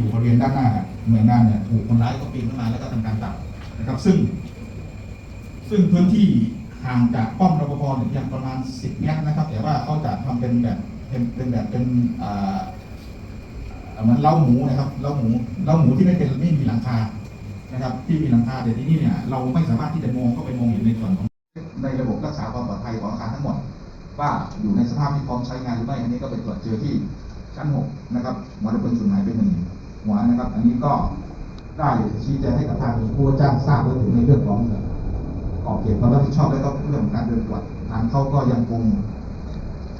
หน่วยงานเนี่ยถูกคนร้ายก็ปีนขึ้นมาแล้วก็ทำการจับนะครับ ซึ่ง ซึ่งพื้นที่ห่างจากป้อมรปภเนี่ยเพียงประมาณ 10 เมตรนะครับ แต่ว่าเขาจะทำเป็นแบบเป็นเป็นแบบเป็นอ่าเหมือนเล้าหมูนะครับเล้าหมูเล้าหมูที่ไม่เป็นไม่มีหลังคานะครับ ที่มีหลังคาแต่ที่นี่เนี่ยเราไม่สามารถที่จะมองเข้าไปมองเห็นในส่วนของในระบบรักษาความปลอดภัยของอาคารทั้งหมด ว่าอยู่ในสภาพที่พร้อมใช้งานหรือไม่อันนี้ก็ไปตรวจเจอที่ ชั้นหกนะครับหัวระเบิดสูญหายไปหนึ่งหัวนะครับ อันนี้ก็ได้ชี้แจงให้กับทางผู้จ้างทราบว่าถึงในเรื่องของขอบเขตความรับผิดชอบและก็เรื่องของการเดินตรวจทางเขาก็ยังคง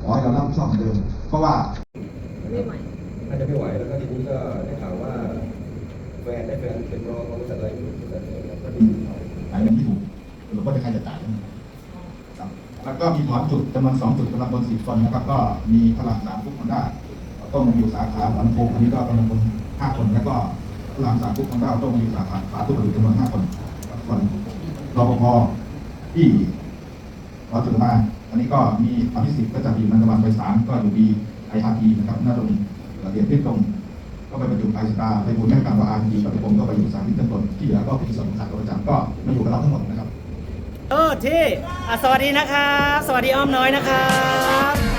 ขอให้เรารับผิดชอบเดิม เพราะว่าไม่ไหวอาจจะไม่ไหวแล้วก็ทีนี้ก็ได้ข่าวว่าแฟนได้แฟนเป็นรองของบริษัทอะไรบริษัทอะไรแล้วก็ดีเขาจ่ายเงินที่ถูกเราก็จะใครจะจ่ายแล้วก็มีถอนจุดจำนวนสองจุดกำลังบนสิบคนนะครับ ก็มีพลังสามทุกคนได้ ต้องมาอยู่สาขาหลังโพงอันนี้ก็กำลังบนห้าคน แล้วก็พลังสามทุกคนได้ต้องมาอยู่สาขาฝาทุกคนจำนวนห้าคนส่วนรปภที่รอจุดมาอันนี้ก็มีความพิสิทธิ์ก็จะอยู่นันทวันไปสามก็อยู่ดีไออาร์ทีนะครับน่าจะมีเดียนที่ตรง ก็ไปประชุมไอสตาร์ไปบุญแม่การว่าอาร์ทีปฏิผมก็ไปอยู่สามที่ต้นต้นที่เหลือก็เป็นส่วนของขาดประจำก็มาอยู่กับเราทั้งหมดนะครับเออที่สวัสดีนะครับ สวัสดีอ้อมน้อยนะครับ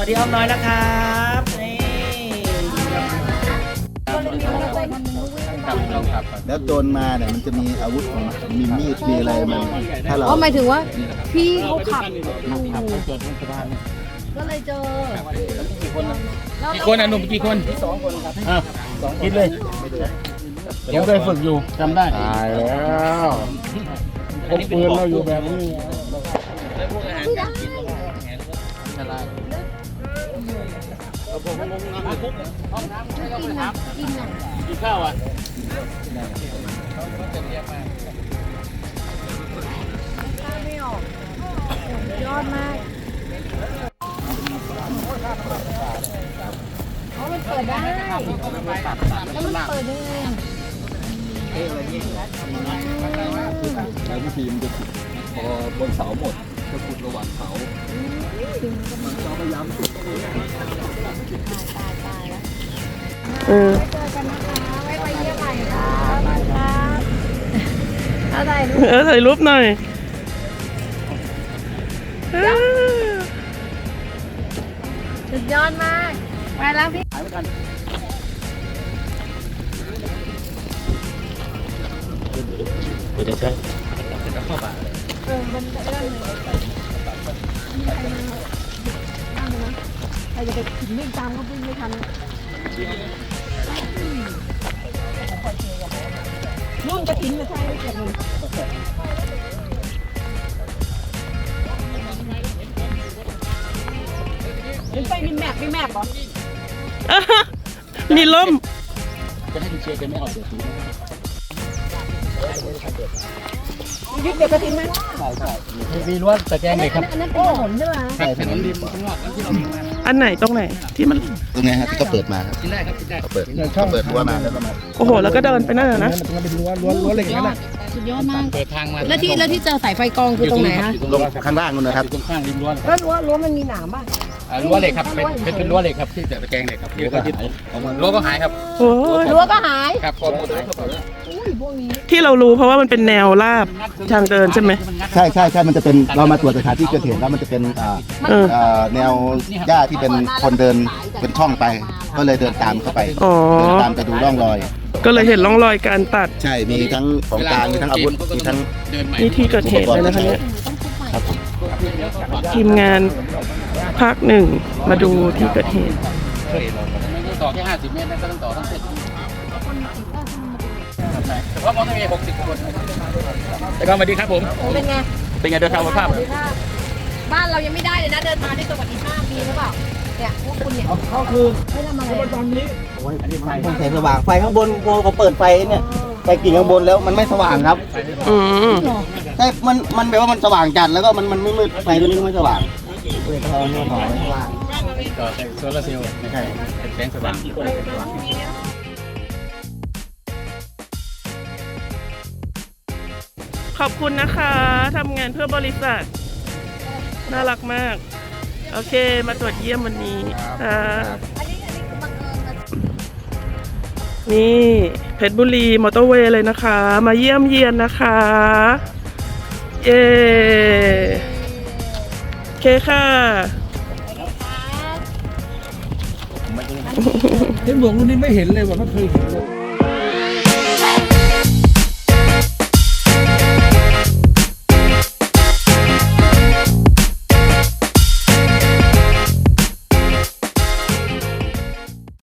วัสดีอ้อมน้อยนะครับนี่แล้วโจรมาเนี่ยมันจะมีอาวุธของมันมีมีดมีอะไรมันถ้าเราอ๋อหมายถึงว่าพี่เขาขับอยู่ก็เลยเจอกี่คนอะแล้วกี่คนอะหนุ่มกี่คนสองคนครับอะคิดเลยผมเคยฝึกอยู่จำได้ตายแล้วพกปืนเราอยู่แบบนี้ กินอะกินอะกินข้าวอะข้าวไม่ออกยอดมากอ๋อมันเปิดได้แล้วมันเปิดได้ไงอะแล้ววิธีมันจะพอบนเสาหมดจะขุดระหว่างเสามันจะพยายามขุดตาย ออไว้เจอกันนะคะ ไว้ไปเยี่ยมใหม่ครับครับเอาไหนลูกเออถ่ายรูปหน่อยเออสุดยอดมากไปแล้วพี่ เดี๋ยวใช่เออมันเรื่องหนึ่งมีใครมาบ้างไหมนะใครจะไปถึงวิ่งตามก็วิ่งไม่ทัน รุ่นกระถิ่นมาใช่ไม่เก็บเลยหรือไปมีแมปมีแมปเหรอมีล่มจะให้คุณเชียร์กันไม่เอาเสียทียึดเดี๋ยวกระถิ่นไหมมีรั้วตะแกรงเหล็กครับอันนั้นเป็นถนนใช่ไหมครับถนนริมข้างนอกที่เราเลี้ยงมา อันไหนตรงไหน ที่มันตรงนี้ฮะที่เขาเปิดมาครับกินได้ครับกินได้เขาเปิดเขาเปิดรั้วมาแล้วก็มาโอ้โห แล้วก็เดินไปนั่นน่ะนะมันเป็นรั้วรั้วรั้วเหล็กนั่นแหละสุดยอดมาก เปิดทางมาแล้วที่แล้วที่เจอสายไฟกองคือตรงไหนคะลงข้างล่างนู่นนะครับตรงข้างริมรั้วแล้วรั้วรั้วมันมีหนามป่ะ อ่ารั้วเหล็กครับเป็นเป็นเป็นรั้วเหล็กครับที่ตะแกรงเหล็กครับรั้วก็ยึดรั้วก็หายครับโอ้ยรั้วก็หายครับข้อมูลหายครับอุ้ยพวกนี้ที่เรารู้เพราะว่ามันเป็นแนวราบทางเดินใช่ไหมใช่ใช่ใช่มันจะเป็นเรามาตรวจสถานที่เกิดเหตุแล้วมันจะเป็นอ่าเอออ่าแนวหญ้าที่เป็นคนเดินเป็นช่องไป ก็เลยเดินตามเข้าไปอ๋อ เดินตามไปดูร่องรอย ก็เลยเห็นร่องรอยการตัดใช่มีทั้งของกลางมีทั้งอาวุธมีทั้ง เดินใหม่ นี่ที่เกิดเหตุเลยนะคะเนี่ยครับผมทีมงาน ภาคหนึ่งมาดูที่เกิดเหตุไม่ได้ต่อแค่50เมตรนะก็ต้องต่อทั้งเส้นเฉพาะมอเตอร์เวย์60คนแล้วก็สวัสดีครับผม เป็นไง เป็นไงเดินทางมาภาพสวัสดีค่ะบ้านเรายังไม่ได้เลยนะ เดินมาได้สวัสดีภาพมีหรือเปล่า เนี่ยพวกคุณเนี่ยเขาคือไม่ทำอะไรต้องแสงสว่างไฟข้างบนโบเขาเปิดไฟเนี่ยไฟกิ่งข้างบนแล้วมันไม่สว่างครับอืมใช่มันมันแบบว่ามันสว่างจัดแล้วก็มันมันไม่มืดไฟตัวนี้ก็ไม่สว่าง เลยเขาเนี่ยถอยสว่างต่อแต่โซลาร์เซลล์ไม่ใช่เป็นแสงสว่างขอบคุณนะคะทำงานเพื่อบริษัท น่ารักมาก โอเค มาตรวจเยี่ยมวันนี้อ่าอับนี่เพชรบุรีมอเตอร์เวย์เลยนะคะ มาเยี่ยมเยียนนะคะ เย้ เคค่ะเห็นบอกรุ่นนี้ไม่เห็นเลยว่าไม่เคยเห็นเลย